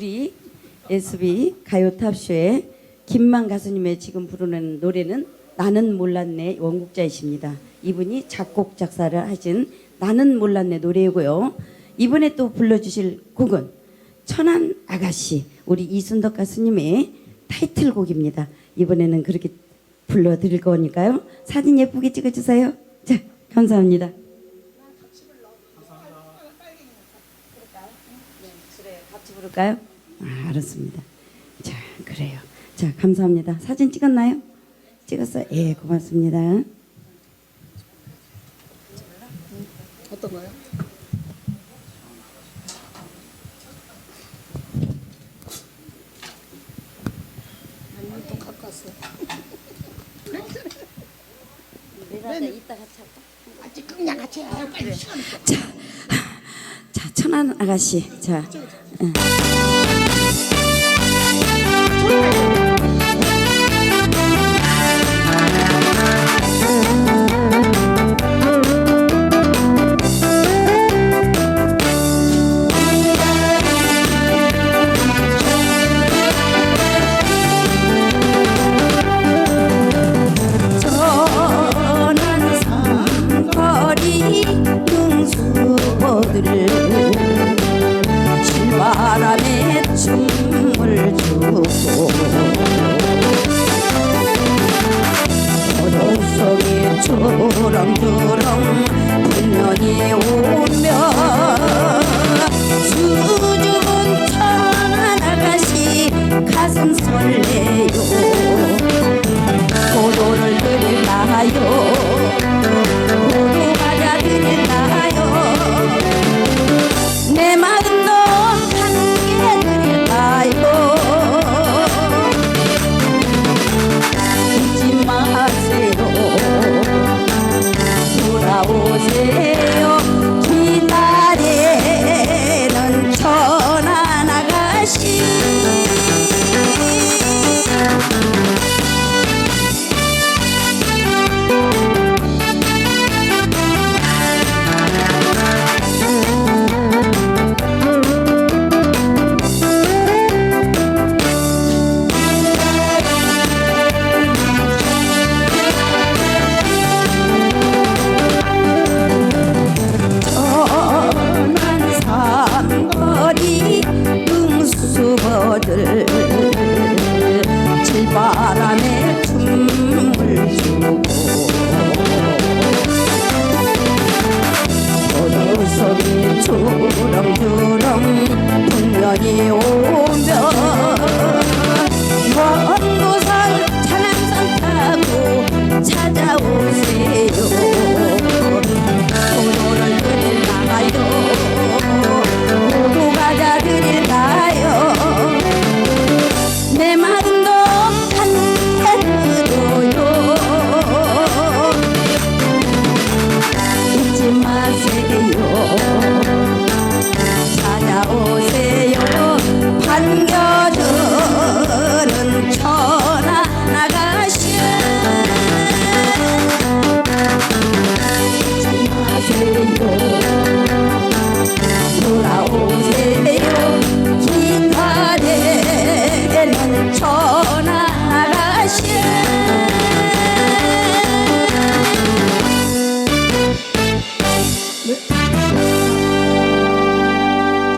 우리 SB 가요탑쇼의 김만 가수님의 지금 부르는 노래는 나는 몰랐네 원곡자이십니다. 이분이 작곡 작사를 하신 나는 몰랐네 노래이고요. 이번에 또 불러주실 곡은 천안 아가씨 우리 이순덕 가수님의 타이틀곡입니다. 이번에는 그렇게 불러드릴 거니까요. 사진 예쁘게 찍어주세요. 자 감사합니다. 같이 부를까요? 아, 알았습니다. 자, 그래요. 자, 감사합니다. 사진 찍었나요? 찍었어요? 예, 고맙습니다. 어떤 거요? 아니 또 갖고 왔어. 이따 같이 할까? 아직 그냥 같이 해. 빨리 시간 없어. 자, 자, 천안 아가씨. 자, 응. 실바람에 춤을 추고 어둠 속에 초렁초렁 불면이 오 어